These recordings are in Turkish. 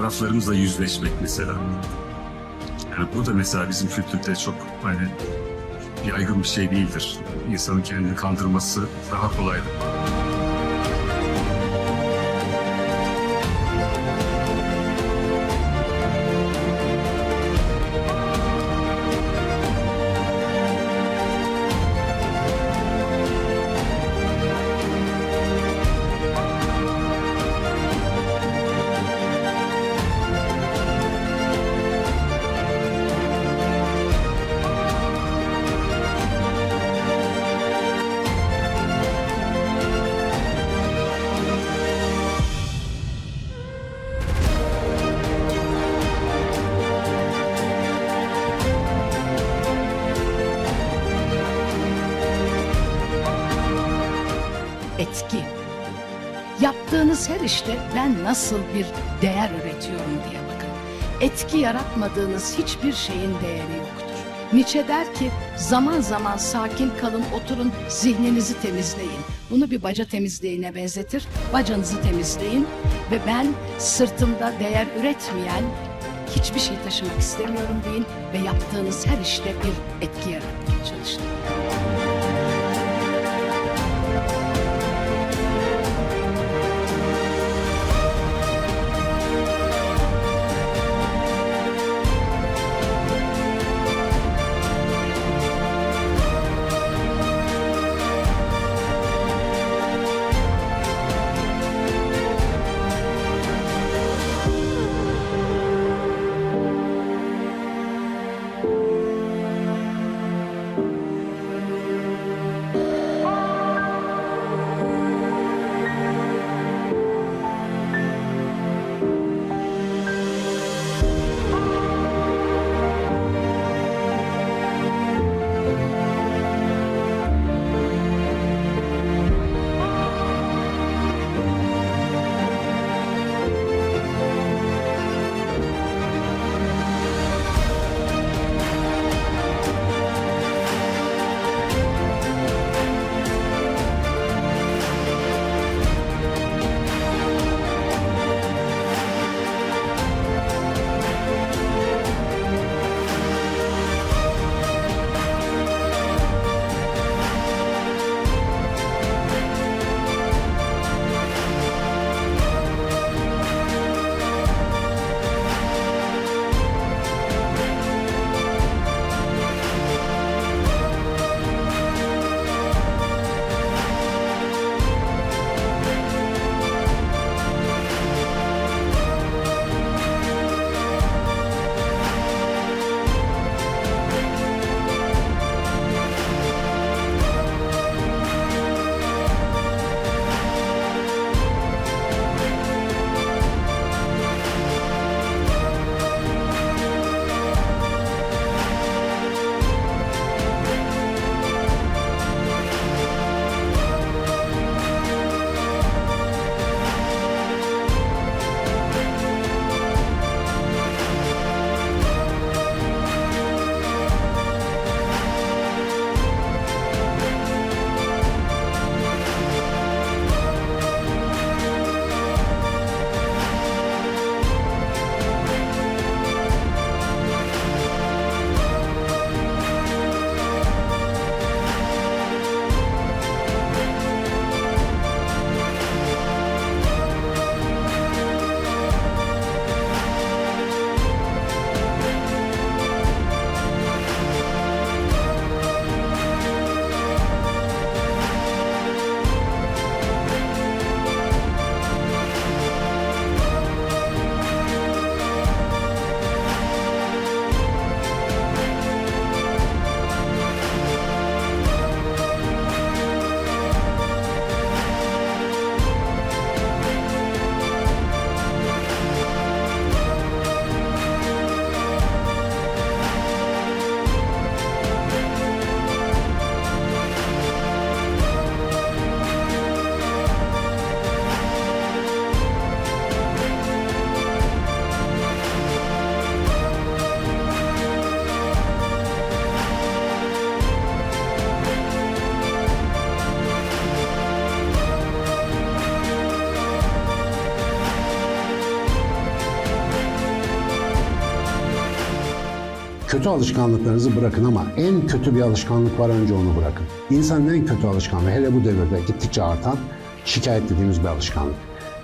taraflarımızla yüzleşmek mesela. Yani bu da mesela bizim kültürde çok hani yaygın bir şey değildir. İnsanın kendini kandırması daha kolaydır. Etki. Yaptığınız her işte ben nasıl bir değer üretiyorum diye bakın. Etki yaratmadığınız hiçbir şeyin değeri yoktur. Nietzsche der ki zaman zaman sakin kalın oturun zihninizi temizleyin. Bunu bir baca temizliğine benzetir. Bacanızı temizleyin ve ben sırtımda değer üretmeyen hiçbir şey taşımak istemiyorum deyin ve yaptığınız her işte bir etki yaratmaya çalışın. Kötü alışkanlıklarınızı bırakın ama en kötü bir alışkanlık var önce onu bırakın. İnsanın en kötü alışkanlığı hele bu devirde gittikçe artan şikayet dediğimiz bir alışkanlık.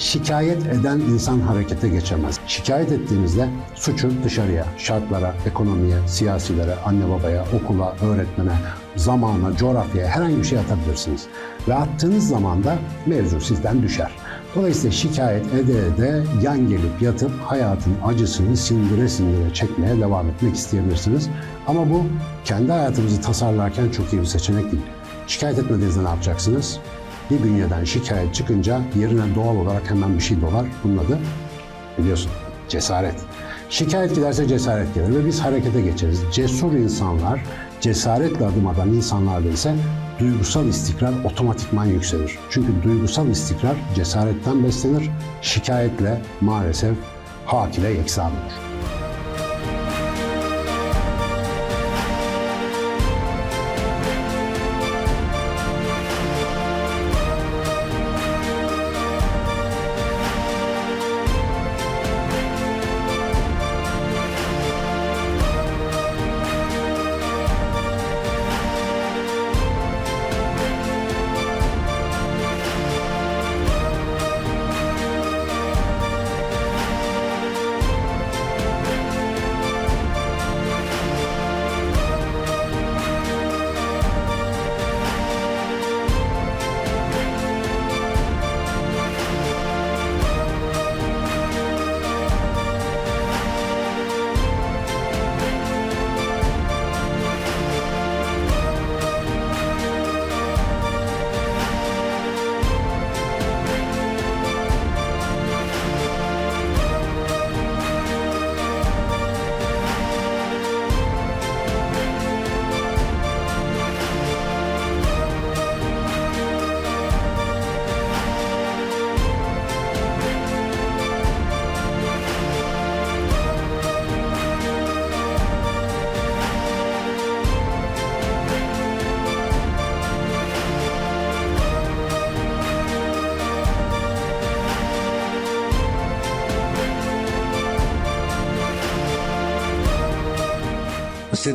Şikayet eden insan harekete geçemez. Şikayet ettiğinizde suçu dışarıya, şartlara, ekonomiye, siyasilere, anne babaya, okula, öğretmene, zamana, coğrafyaya herhangi bir şey atabilirsiniz. Ve attığınız zaman da mevzu sizden düşer. Dolayısıyla şikayet ede ede yan gelip yatıp hayatın acısını sindire sindire çekmeye devam etmek isteyebilirsiniz. Ama bu kendi hayatınızı tasarlarken çok iyi bir seçenek değil. Şikayet etmediğinizde ne yapacaksınız? Bir bünyeden şikayet çıkınca yerine doğal olarak hemen bir şey dolar. Bunun adı biliyorsun cesaret. Şikayet giderse cesaret gelir ve biz harekete geçeriz. Cesur insanlar, cesaretle adım atan insanlarda ise duygusal istikrar otomatikman yükselir. Çünkü duygusal istikrar cesaretten beslenir, şikayetle maalesef hak ile yeksan olur.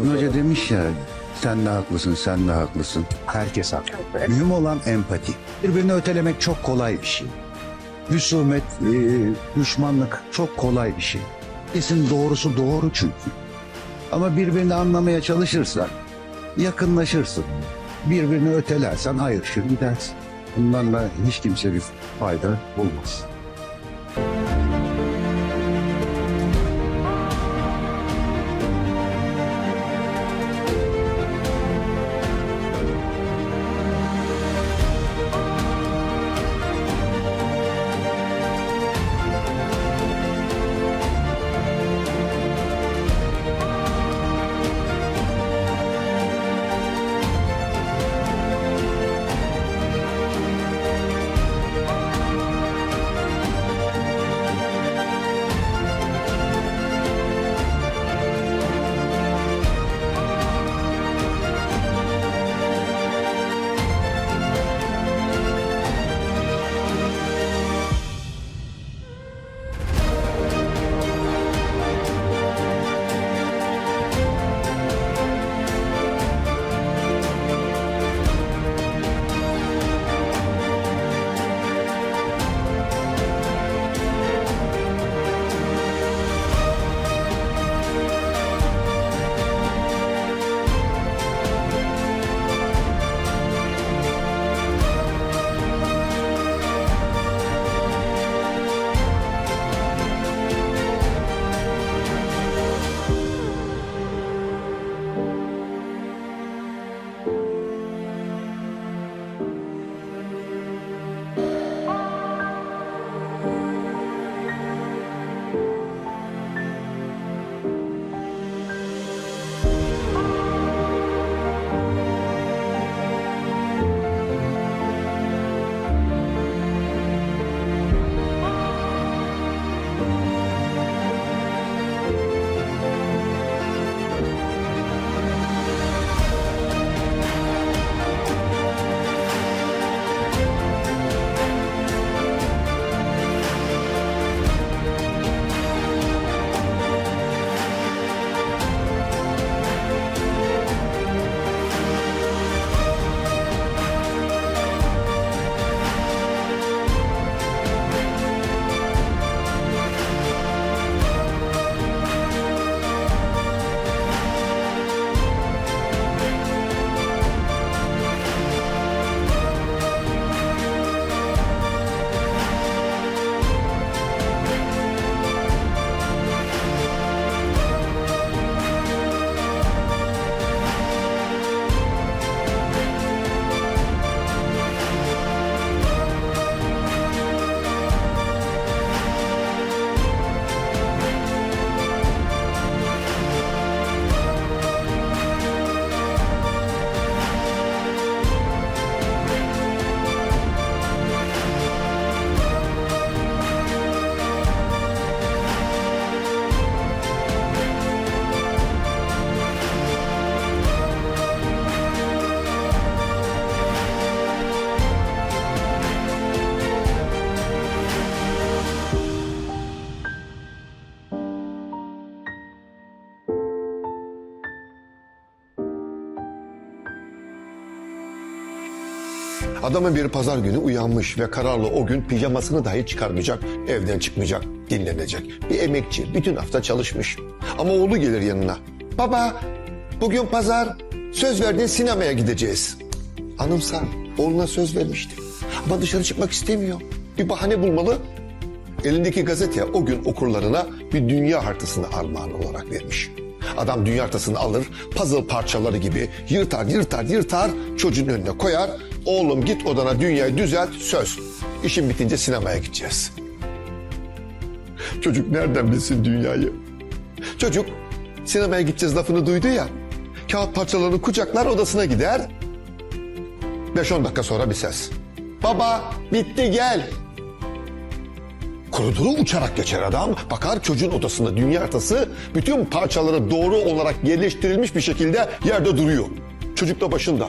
Nasrettin Hoca demiş ya sen de haklısın sen de haklısın. Herkes haklı. Mühim olan empati. Birbirini ötelemek çok kolay bir şey. Husumet, e, düşmanlık çok kolay bir şey. Kesin doğrusu doğru çünkü. Ama birbirini anlamaya çalışırsan yakınlaşırsın. Birbirini ötelersen ayrışır gidersin. Bundan da hiç kimse bir fayda bulmaz. Adamın biri pazar günü uyanmış ve kararlı o gün pijamasını dahi çıkarmayacak, evden çıkmayacak, dinlenecek. Bir emekçi, bütün hafta çalışmış. Ama oğlu gelir yanına. Baba, bugün pazar, söz verdin sinemaya gideceğiz. Anımsar, oğluna söz vermişti. Ama dışarı çıkmak istemiyor. Bir bahane bulmalı. Elindeki gazete o gün okurlarına bir dünya haritasını armağan olarak vermiş. Adam dünya haritasını alır, puzzle parçaları gibi yırtar, yırtar, yırtar, çocuğun önüne koyar. Oğlum git odana dünyayı düzelt, söz. İşin bitince sinemaya gideceğiz. Çocuk nereden bilsin dünyayı? Çocuk sinemaya gideceğiz lafını duydu ya. Kağıt parçalarını kucaklar odasına gider. 5-10 dakika sonra bir ses. Baba bitti gel. Koridoru uçarak geçer adam. Bakar çocuğun odasında dünya haritası bütün parçaları doğru olarak yerleştirilmiş bir şekilde yerde duruyor. Çocuk da başında.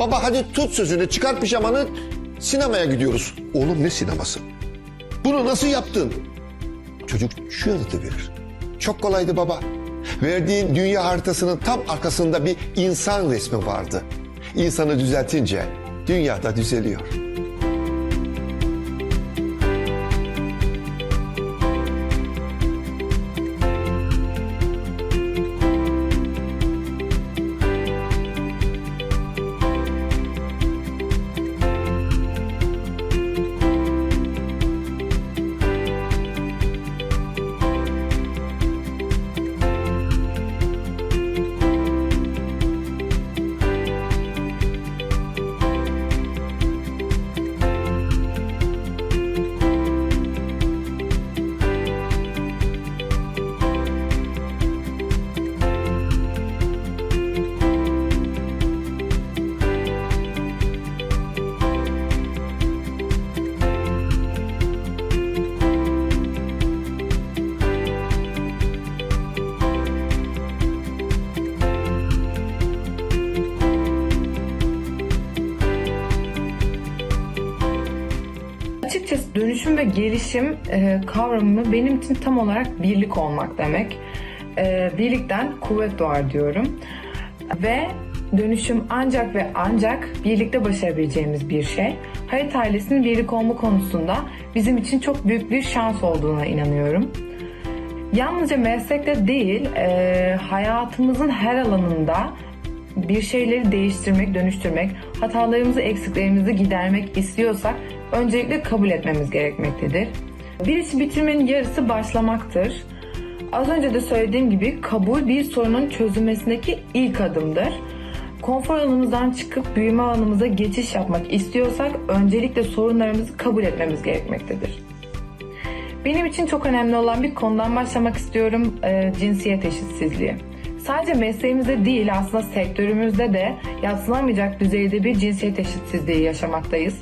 Baba hadi tut sözünü çıkar pijamanı sinemaya gidiyoruz. Oğlum ne sineması? Bunu nasıl yaptın? Çocuk şu yanıtı verir. Çok kolaydı baba. Verdiğin dünya haritasının tam arkasında bir insan resmi vardı. İnsanı düzeltince dünya da düzeliyor. Dönüşüm ve gelişim e, kavramı benim için tam olarak birlik olmak demek. E, birlikten kuvvet doğar diyorum. Ve dönüşüm ancak ve ancak birlikte başarabileceğimiz bir şey. Hayat ailesinin birlik olma konusunda bizim için çok büyük bir şans olduğuna inanıyorum. Yalnızca meslekte değil, e, hayatımızın her alanında bir şeyleri değiştirmek, dönüştürmek, hatalarımızı, eksiklerimizi gidermek istiyorsak öncelikle kabul etmemiz gerekmektedir. Bir işi bitirmenin yarısı başlamaktır. Az önce de söylediğim gibi kabul bir sorunun çözülmesindeki ilk adımdır. Konfor alanımızdan çıkıp büyüme alanımıza geçiş yapmak istiyorsak öncelikle sorunlarımızı kabul etmemiz gerekmektedir. Benim için çok önemli olan bir konudan başlamak istiyorum. e, cinsiyet eşitsizliği. Sadece mesleğimizde değil aslında sektörümüzde de yatsınamayacak düzeyde bir cinsiyet eşitsizliği yaşamaktayız.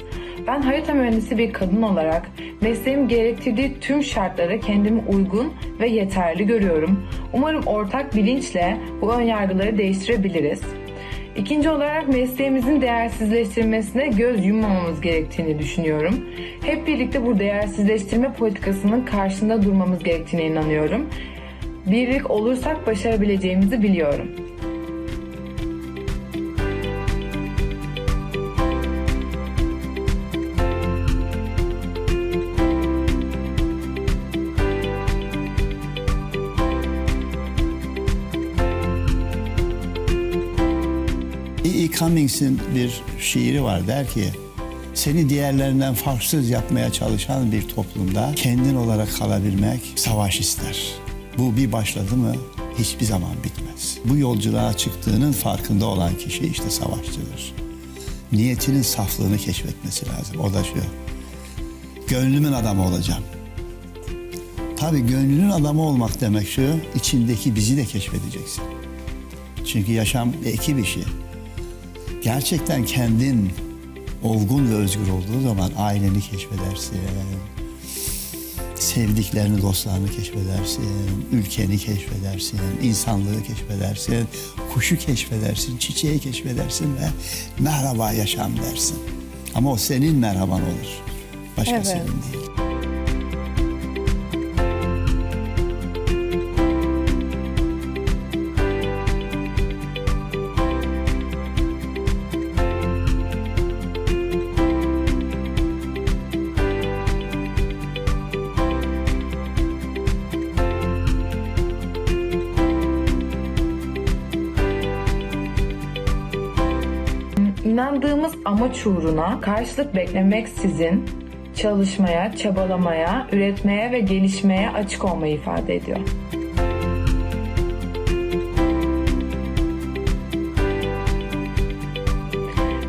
Ben harita mühendisi bir kadın olarak mesleğim gerektirdiği tüm şartlara kendimi uygun ve yeterli görüyorum. Umarım ortak bilinçle bu önyargıları değiştirebiliriz. İkinci olarak mesleğimizin değersizleştirilmesine göz yummamamız gerektiğini düşünüyorum. Hep birlikte bu değersizleştirme politikasının karşısında durmamız gerektiğine inanıyorum. Birlik olursak başarabileceğimizi biliyorum. E. Cummings'in bir şiiri var der ki seni diğerlerinden farksız yapmaya çalışan bir toplumda kendin olarak kalabilmek savaş ister. Bu bir başladı mı hiçbir zaman bitmez. Bu yolculuğa çıktığının farkında olan kişi işte savaşçıdır. Niyetinin saflığını keşfetmesi lazım. O da şu. Gönlümün adamı olacağım. Tabii gönlünün adamı olmak demek şu, içindeki bizi de keşfedeceksin. Çünkü yaşam iki bir şey. Gerçekten kendin olgun ve özgür olduğu zaman aileni keşfedersin. Sevdiklerini, dostlarını keşfedersin. Ülkeni keşfedersin. insanlığı keşfedersin. Kuşu keşfedersin. Çiçeği keşfedersin ve merhaba yaşam dersin. Ama o senin merhaban olur. Başkasının Evet. değil. Amaç uğruna karşılık beklemeksizin çalışmaya, çabalamaya, üretmeye ve gelişmeye açık olmayı ifade ediyor.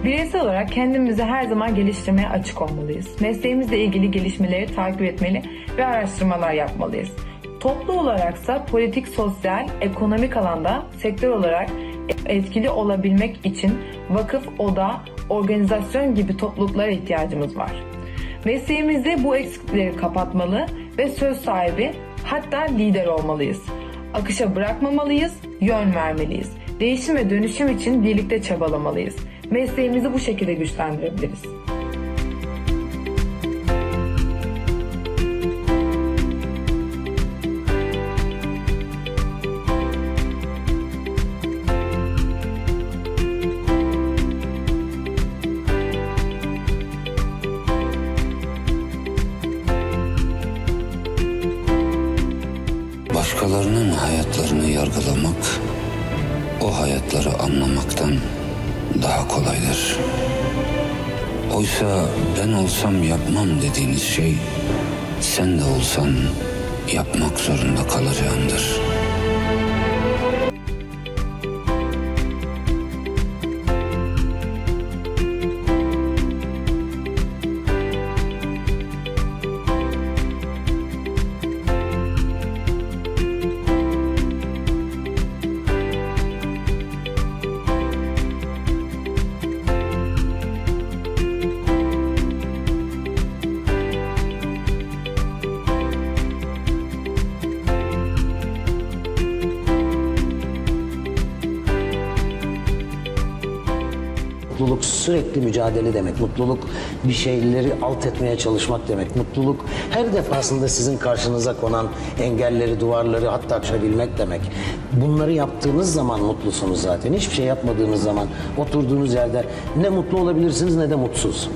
Bireysel olarak kendimizi her zaman geliştirmeye açık olmalıyız. Mesleğimizle ilgili gelişmeleri takip etmeli ve araştırmalar yapmalıyız. Toplu olaraksa politik, sosyal, ekonomik alanda sektör olarak etkili olabilmek için vakıf, oda, organizasyon gibi topluluklara ihtiyacımız var. Mesleğimizde bu eksiklikleri kapatmalı ve söz sahibi hatta lider olmalıyız. Akışa bırakmamalıyız, yön vermeliyiz. Değişim ve dönüşüm için birlikte çabalamalıyız. Mesleğimizi bu şekilde güçlendirebiliriz. Oysa ben olsam yapmam dediğiniz şey, sen de olsan yapmak zorunda kalacağındır. Sürekli mücadele demek. Mutluluk bir şeyleri alt etmeye çalışmak demek. Mutluluk her defasında sizin karşınıza konan engelleri, duvarları hatta aşabilmek demek. Bunları yaptığınız zaman mutlusunuz zaten. Hiçbir şey yapmadığınız zaman oturduğunuz yerde ne mutlu olabilirsiniz ne de mutsuz.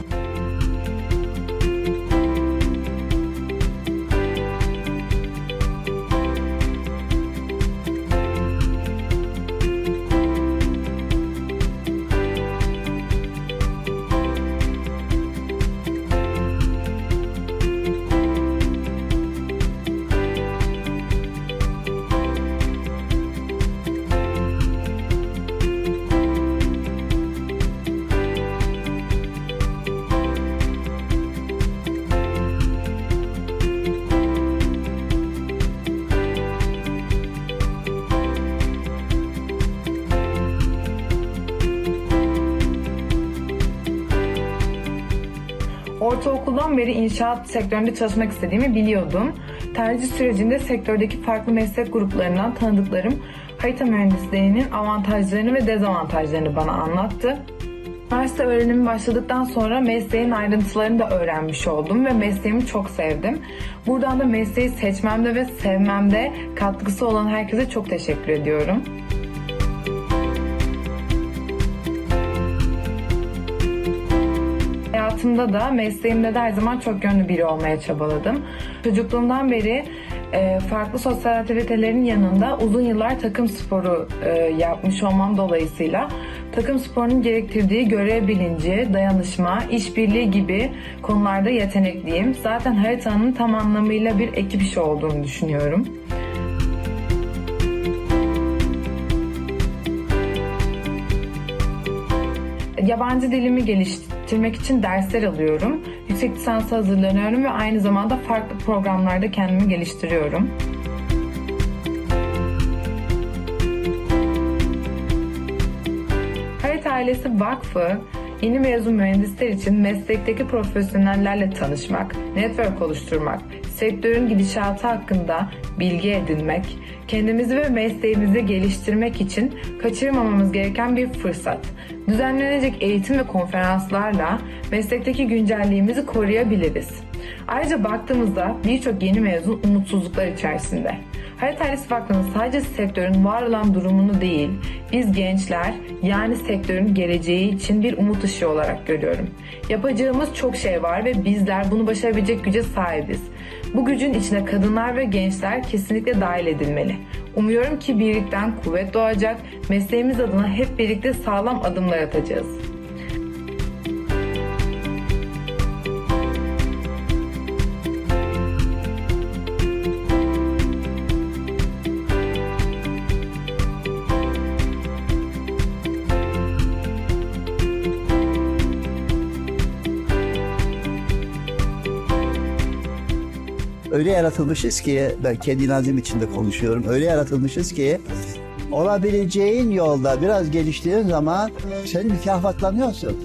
Ortaokuldan beri inşaat sektöründe çalışmak istediğimi biliyordum. Tercih sürecinde sektördeki farklı meslek gruplarından tanıdıklarım harita mühendisliğinin avantajlarını ve dezavantajlarını bana anlattı. Üniversite öğrenimi başladıktan sonra mesleğin ayrıntılarını da öğrenmiş oldum ve mesleğimi çok sevdim. Buradan da mesleği seçmemde ve sevmemde katkısı olan herkese çok teşekkür ediyorum. Hayatımda da mesleğimde de her zaman çok yönlü biri olmaya çabaladım. Çocukluğumdan beri e, farklı sosyal aktivitelerin yanında uzun yıllar takım sporu e, yapmış olmam dolayısıyla takım sporunun gerektirdiği görev bilinci, dayanışma, işbirliği gibi konularda yetenekliyim. Zaten haritanın tam anlamıyla bir ekip işi olduğunu düşünüyorum. Yabancı dilimi geliştirmek için dersler alıyorum. Yüksek lisansa hazırlanıyorum ve aynı zamanda farklı programlarda kendimi geliştiriyorum. Harita Ailesi Vakfı, yeni mezun mühendisler için meslekteki profesyonellerle tanışmak, network oluşturmak, sektörün gidişatı hakkında bilgi edinmek, kendimizi ve mesleğimizi geliştirmek için kaçırmamamız gereken bir fırsat. Düzenlenecek eğitim ve konferanslarla meslekteki güncelliğimizi koruyabiliriz. Ayrıca baktığımızda birçok yeni mezun umutsuzluklar içerisinde. Harita Ailesi Vakfı'nın sadece sektörün var olan durumunu değil, biz gençler yani sektörün geleceği için bir umut ışığı olarak görüyorum. Yapacağımız çok şey var ve bizler bunu başarabilecek güce sahibiz. Bu gücün içine kadınlar ve gençler kesinlikle dahil edilmeli. Umuyorum ki birlikten kuvvet doğacak, mesleğimiz adına hep birlikte sağlam adımlar atacağız. Öyle yaratılmışız ki ben kendi inancım içinde konuşuyorum. Öyle yaratılmışız ki olabileceğin yolda biraz geliştiğin zaman sen mükafatlanıyorsun.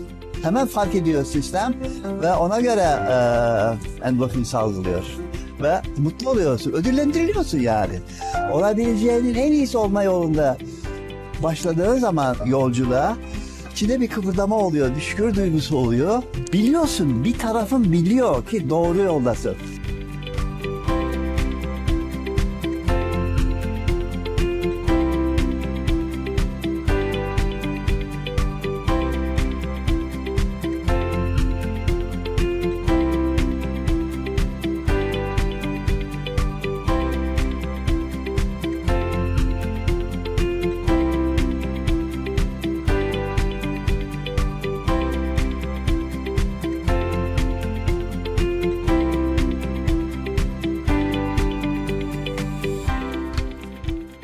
Hemen fark ediyor sistem ve ona göre e, endorfin salgılıyor. Ve mutlu oluyorsun, ödüllendiriliyorsun yani. Olabileceğinin en iyisi olma yolunda başladığın zaman yolculuğa içinde bir kıpırdama oluyor, bir şükür duygusu oluyor. Biliyorsun, bir tarafın biliyor ki doğru yoldasın.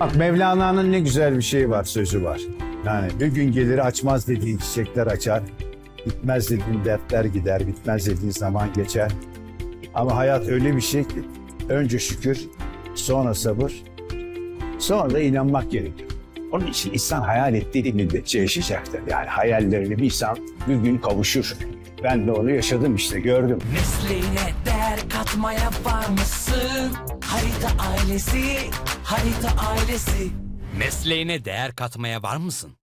Bak Mevlana'nın ne güzel bir şeyi var, sözü var. Yani bir gün gelir açmaz dediğin çiçekler açar. Bitmez dediğin dertler gider, bitmez dediğin zaman geçer. Ama hayat öyle bir şey ki önce şükür, sonra sabır, sonra da inanmak gerekiyor. Onun için insan hayal ettiği müddetçe yaşayacaktır. Yani hayallerini bir insan bir gün kavuşur. Ben de onu yaşadım işte, gördüm. Mesleğine değer katmaya var mısın? Harita ailesi, harita ailesi. Mesleğine değer katmaya var mısın?